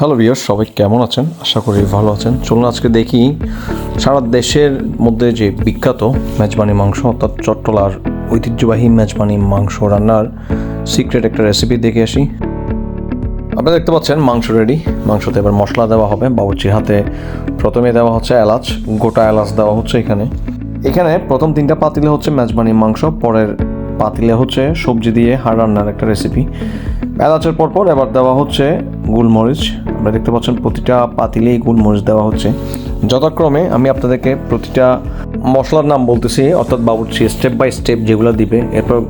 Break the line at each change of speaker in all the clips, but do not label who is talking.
Hello viewers সবাই কেমন আছেন? আশা করি ভালো আছেন। চলুন আজকে দেখি, সারা দেশের মধ্যে যে বিখ্যাত মেজবানি মাংস, অর্থাৎ চট্টলার ঐতিহ্যবাহী মেজবানি মাংস রান্নার সিক্রেট একটা রেসিপি দেখে আসি। আপনারা দেখতে পাচ্ছেন, মাংস রেডি মাংসতে এবার মশলা দেওয়া হবে। বাবুর্চির হাতে প্রথমে দেওয়া হচ্ছে এলাচ। গোটা এলাচ দেওয়া হচ্ছে এখানে। এখানে প্রথম তিনটা পাতিলে হচ্ছে মেজবানি মাংস, পরের পাতিলে হচ্ছে সবজি দিয়ে হাড় রান্নার একটা রেসিপি এলাচের পরপর এবার দেওয়া হচ্ছে গোলমরিচ। আপনারা দেখতে পাচ্ছেন প্রতিটা পাতিলেই গোলমরিচ দেওয়া হচ্ছে। যথাক্রমে আমি আপনাদেরকে প্রতিটা মশলার নাম বলতেছি, অর্থাৎ বাবুর্চি স্টেপ বাই স্টেপ যেগুলো দিবে, এরপর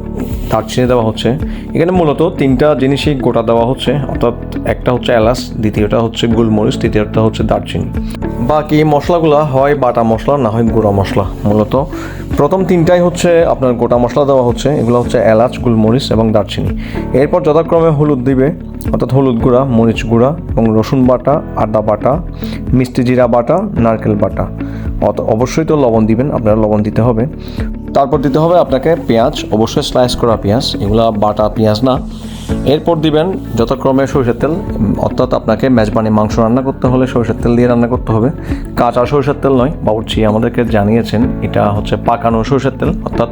দারচিনি দেওয়া হচ্ছে। এখানে মূলত তিনটা জিনিসই গোটা দেওয়া হচ্ছে, অর্থাৎ একটা হচ্ছে এলাচ, দ্বিতীয়টা হচ্ছে গোলমরিচ, তৃতীয়টা হচ্ছে দারচিনি। বাকি মশলাগুলো হয় বাটা মশলা, না হয় গুঁড়া মশলা। মূলত প্রথম তিনটাই হচ্ছে আপনার গোটা মশলা দেওয়া হচ্ছে, এগুলো হচ্ছে এলাচ, গোলমরিচ এবং দারচিনি। এরপর যথাক্রমে হলুদ দিবে, অর্থাৎ হলুদ গুঁড়া, মরিচ গুঁড়া এবং রসুন বাটা, আদা বাটা, মিষ্টি জিরা বাটা, নারকেল বাটা। অবশ্যই তো লবণ দিবেন, আপনারা লবণ দিতে হবে। তারপর দিতে হবে আপনাকে পেঁয়াজ, অবশ্যই স্লাইস করা পেঁয়াজ, এগুলো বাটা পেঁয়াজ না। এরপর দিবেন যথাক্রমে সরষের তেল, অর্থাৎ আপনাকে মেজবানি মাংস রান্না করতে হলে সরষের তেল দিয়ে রান্না করতে হবে। কাঁচা সরষের তেল নয়, বাবুর্চি আমাদেরকে জানিয়েছেন, এটা হচ্ছে পাকানো সরষের তেল, অর্থাৎ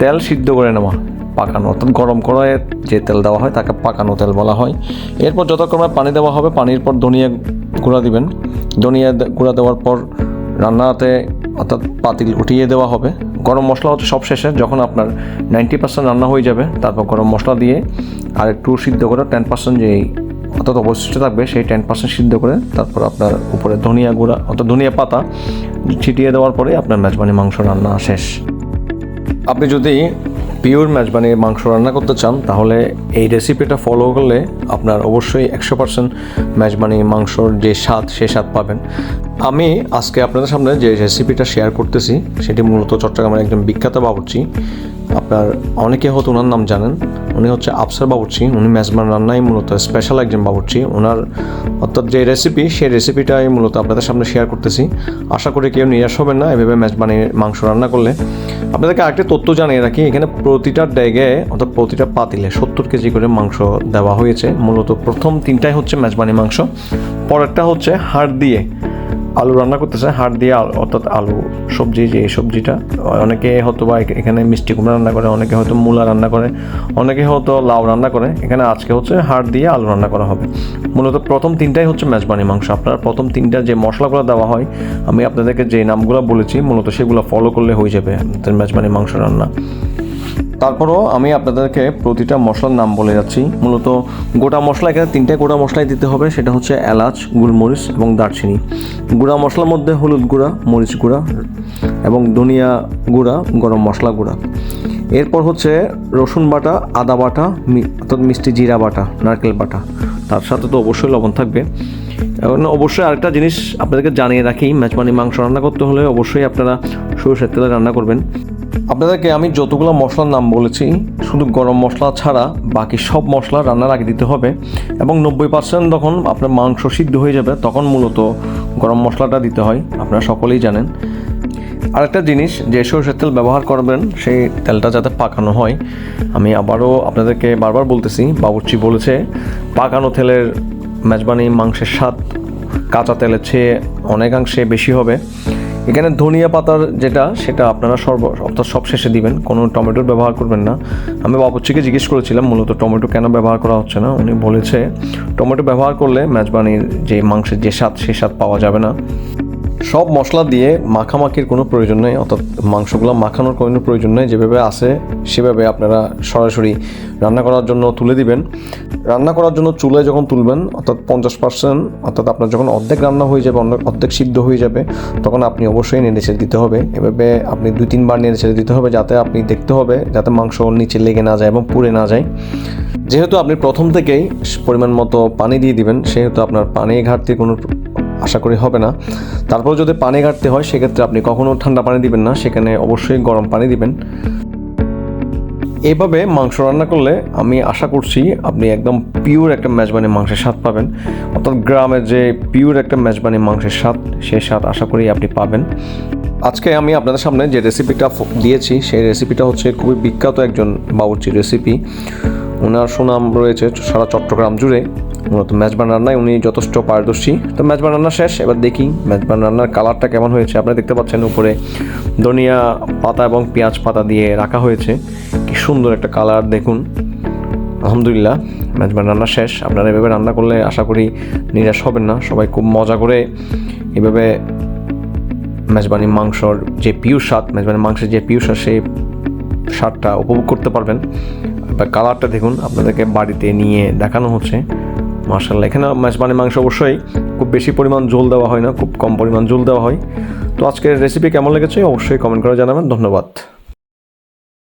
তেল সিদ্ধ করে নেওয়া, পাকানো, অর্থাৎ গরম করে যে তেল দেওয়া হয় তাকে পাকানো তেল বলা হয়। এরপর যথাক্রমে পানি দেওয়া হবে, পানির পর ধনিয়া গুঁড়া দিবেন। ধনিয়া গুঁড়া দেওয়ার পর রান্নাতে অর্থাৎ পাতিল উঠিয়ে দেওয়া হবে। গরম মশলা হচ্ছে সব শেষে, যখন আপনার নাইনটি পার্সেন্ট রান্না হয়ে যাবে, তারপর গরম মশলা দিয়ে আর একটু সিদ্ধ করে টেন পার্সেন্ট যেই অর্থাৎ অবশিষ্ট থাকবে, সেই টেন পার্সেন্ট সিদ্ধ করে তারপর আপনার উপরে ধনিয়া গুঁড়া অর্থাৎ ধনিয়া পাতা ছিটিয়ে দেওয়ার পরে আপনার মেজবানি মাংস রান্না শেষ। আপনি যদি পিওর মেজবানির মাংস রান্না করতে চান, তাহলে এই রেসিপিটা ফলো করলে আপনার অবশ্যই একশো পার্সেন্ট মেজবানি মাংসর যে স্বাদ, সে স্বাদ পাবেন। আমি আজকে আপনাদের সামনে যে রেসিপিটা শেয়ার করতেছি, সেটি মূলত চট্টগ্রামের একজন বিখ্যাত বাবুর্চি। আপনার অনেকে হয়তো ওনার নাম জানেন। উনি হচ্ছে আফসার বাবুর্চি, উনি মেজবান রান্নাই মূলত স্পেশাল একজন বাবুর্চি। ওনার অর্থাৎ যে রেসিপি সেই রেসিপিটাই মূলত আপনাদের সামনে শেয়ার করতেছি। আশা করি কেউ নিরাশ হবেন না, এভাবে মেজবানির মাংস রান্না করলে। আপনাদেরকে আরেকটি তথ্য জানিয়ে রাখি, এখানে প্রতিটা ড্যাগে অর্থাৎ প্রতিটা পাতিলে সত্তর কেজি করে মাংস দেওয়া হয়েছে। মূলত প্রথম তিনটাই হচ্ছে মেজবানি মাংস, পরেরটা হচ্ছে হাড় দিয়ে। আলু রান্না করতেছে, হাড় দিয়ে অর্থাৎ আলু, সবজি, যে এই সবজিটা। অনেকে হয়তো বা এখানে মিষ্টি কুমড়া রান্না করে, অনেকে হয়তো মূলা রান্না করে, অনেকে হয়তো লাউ রান্না করে। এখানে আজকে হচ্ছে হাড় দিয়ে আলু রান্না করা হবে। মূলত প্রথম তিনটাই হচ্ছে মেজবানি মাংস। আপনার প্রথম তিনটা যে মশলাগুলো দেওয়া হয়, আমি আপনাদেরকে যে নামগুলো বলেছি, মূলত সেগুলো ফলো করলে হয়ে যাবে, মেজবানি মাংস রান্না। তারপরও আমি আপনাদেরকে প্রতিটা মশলার নাম বলে যাচ্ছি। মূলত গোটা মশলা, এখানে তিনটে গোটা মশলাই দিতে হবে, সেটা হচ্ছে এলাচ, গুলমরিচ এবং দারচিনি। গুঁড়া মশলার মধ্যে হলুদ গুঁড়া, মরিচ গুঁড়া এবং ধনিয়া গুঁড়া, গরম মশলা গুঁড়া। এরপর হচ্ছে রসুন বাটা, আদা বাটা অর্থাৎ মিষ্টি জিরা বাটা, নারকেল বাটা। তার সাথে তো অবশ্যই লবণ থাকবে। এবং অবশ্যই আরেকটা জিনিস আপনাদেরকে জানিয়ে রাখি, মেজবানি মাংস রান্না করতে হলে অবশ্যই আপনারা সরষের তেলে রান্না করবেন। আপনাদেরকে আমি যতগুলো মশলার নাম বলেছি, শুধু গরম মশলা ছাড়া বাকি সব মশলা রান্নার আগে দিতে হবে এবং নব্বই পার্সেন্ট যখন আপনার মাংস সিদ্ধ হয়ে যাবে, তখন মূলত গরম মশলাটা দিতে হয়। আপনারা সকলেই জানেন। আরেকটা জিনিস, যে সরষের তেল ব্যবহার করবেন, সেই তেলটা যাতে পাকানো হয়। আমি আবারও আপনাদেরকে বারবার বলতেছি, বাবুর্চি বলেছে, পাকানো তেলের মেজবানি মাংসের স্বাদ কাঁচা তেলের চেয়ে অনেকাংশে বেশি হবে। এখানে ধনিয়া পাতার যেটা, সেটা আপনারা সর্ব, অর্থাৎ সব শেষে দিবেন। কোনো টমেটোর ব্যবহার করবেন না। আমি বাবুর্চিকে জিজ্ঞেস করেছিলাম, মূলত টমেটো কেন ব্যবহার করা হচ্ছে না? উনি বলেছে, টমেটো ব্যবহার করলে মেজবানির যে মাংসের যে স্বাদ, সে স্বাদ পাওয়া যাবে না। সব মশলা দিয়ে মাখামাখির কোনো প্রয়োজন নেই, অর্থাৎ মাংসগুলো মাখানোর কোনো প্রয়োজন নেই, যেভাবে আসে সেভাবে আপনারা সরাসরি রান্না করার জন্য তুলে দিবেন। রান্না করার জন্য চুলায় যখন তুলবেন, অর্থাৎ পঞ্চাশ পার্সেন্ট, অর্থাৎ আপনার যখন অর্ধেক রান্না হয়ে যাবে, অর্ধেক সিদ্ধ হয়ে যাবে, তখন আপনি অবশ্যই নেড়ে ছেড়ে দিতে হবে। এভাবে আপনি দুই, তিনবার নেড়ে ছেড়ে দিতে হবে যাতে আপনি দেখতে হবে যাতে মাংস নিচে লেগে না যায় এবং পুড়ে না যায়। যেহেতু আপনি প্রথম থেকেই পরিমাণ মতো পানি দিয়ে দিবেন, সেহেতু আপনার পানি ঘাটতির কোনো আশা করি হবে না। তারপর যদি পানি ঘাটতে হয়, সেক্ষেত্রে আপনি কখনো ঠান্ডা পানি দিবেন না। সেখানে অবশ্যই গরম পানি দিবেন। এভাবে মাংস রান্না করলে আমি আশা করছি আপনি একদম পিওর একটা মেজবানি মাংসের স্বাদ পাবেন। অর্থাৎ গ্রামের যে পিওর একটা মেজবানি মাংসের স্বাদ সেই স্বাদ আশা করি আপনি পাবেন। আজকে আমি আপনাদের সামনে যে রেসিপিটা দিয়েছি, সেই রেসিপিটা হচ্ছে খুবই বিখ্যাত একজন বাবুর্চি রেসিপি ওনার সুনাম রয়েছে সারা চট্টগ্রাম জুড়ে। মূলত মেজবান রান্নায় উনি যথেষ্ট পারদর্শী। তো মেজবান রান্না শেষ, এবার দেখি মেজবান রান্নার কালারটা কেমন হয়েছে। আপনারা দেখতে পাচ্ছেন উপরে ধনিয়া পাতা এবং পেঁয়াজ পাতা দিয়ে রাখা হয়েছে। কি সুন্দর একটা কালার দেখুন। আলহামদুলিল্লাহ মেজবান রান্না শেষ। আপনারা এভাবে রান্না করলে আশা করি নিরাশ হবেন না। সবাই খুব মজা করে এভাবে মেজবানি মাংসর যে পিউ স্বাদ মেজবানি মাংসের যে পিউ স্বাদ, সেই স্বাদটা উপভোগ করতে পারবেন। কালারটা দেখুন, আপনাদেরকে বাড়িতে নিয়ে দেখানো হচ্ছে। মার্শাল্লাহ এখানে মেজবানি মাংস অবশ্যই খুব বেশি পরিমাণ জল দেওয়া হয় না, খুব কম পরিমাণ জল দেওয়া হয়। তো আজকের রেসিপি কেমন লেগেছে অবশ্যই কমেন্ট করে জানাবেন, ধন্যবাদ।